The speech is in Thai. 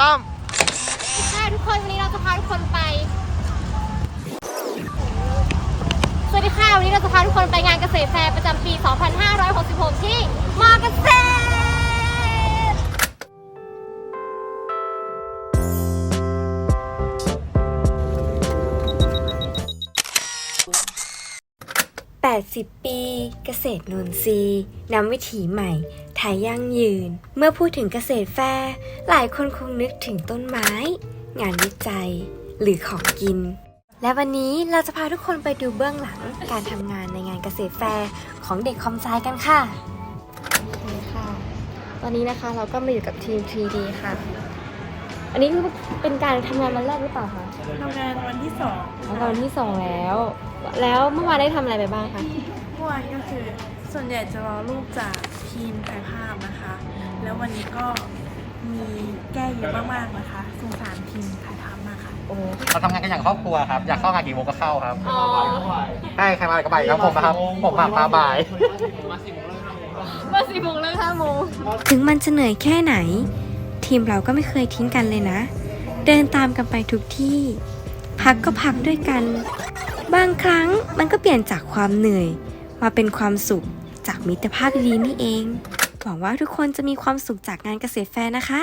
ต้อมค่ะทุกคนวันนี้เราจะพาทุกคนไป สวัสดีค่ะวันนี้เราจะพาทุกคนไปงานเกษตรแฟร์ประจำปี 2566 ที่ 80 ปี เกษตรนนทรีย์นำวิถีใหม่ไทยยั่งยืน เมื่อพูดถึงเกษตรแฟร์หลายคนคงนึกถึงต้นไม้ งานวิจัย หรือของกิน และวันนี้เราจะพาทุกคนไปดูเบื้องหลังการทำงานในงานเกษตรแฟร์ของเด็กคอมไซกันค่ะโอเคค่ะตอนนี้นะคะเราก็มาอยู่กับทีม 3D ค่ะ อันนี้คือเป็นการทำงานวันแรกหรือเปล่าคะทำงานวันที่สองอ๋อวันที่สองแล้ว แล้วเมื่อวานได้ทำอะไรไปบ้างคะ เมื่อวานก็คือส่วนใหญ่จะรอรูปจากทีมถ่ายภาพนะคะ แล้ววันนี้ก็มีแก้เยอะมากๆนะคะสงสารทีมถ่ายภาพมากค่ะ โอ้เราทำงานกันอย่างครอบครัวครับ อยากเข้างานกี่โมงก็เข้าครับ อ๋อใช่ใครมาก็ไปครับผมนะครับ ผมมามาบ่าย มาสี่โมงเลิกห้าโมง ถึงมันจะเหนื่อยแค่ไหน ทีมเราก็ไม่เคยทิ้งกันเลยนะ เดินตามกันไปทุกที่ พักก็พักด้วยกัน บางครั้งมันก็เปลี่ยนจากความเหนื่อย มาเป็นความสุขจากมิตรภาพดีๆนี่เอง หวังว่าทุกคนจะมีความสุขจากงานเกษตรแฟร์นะคะ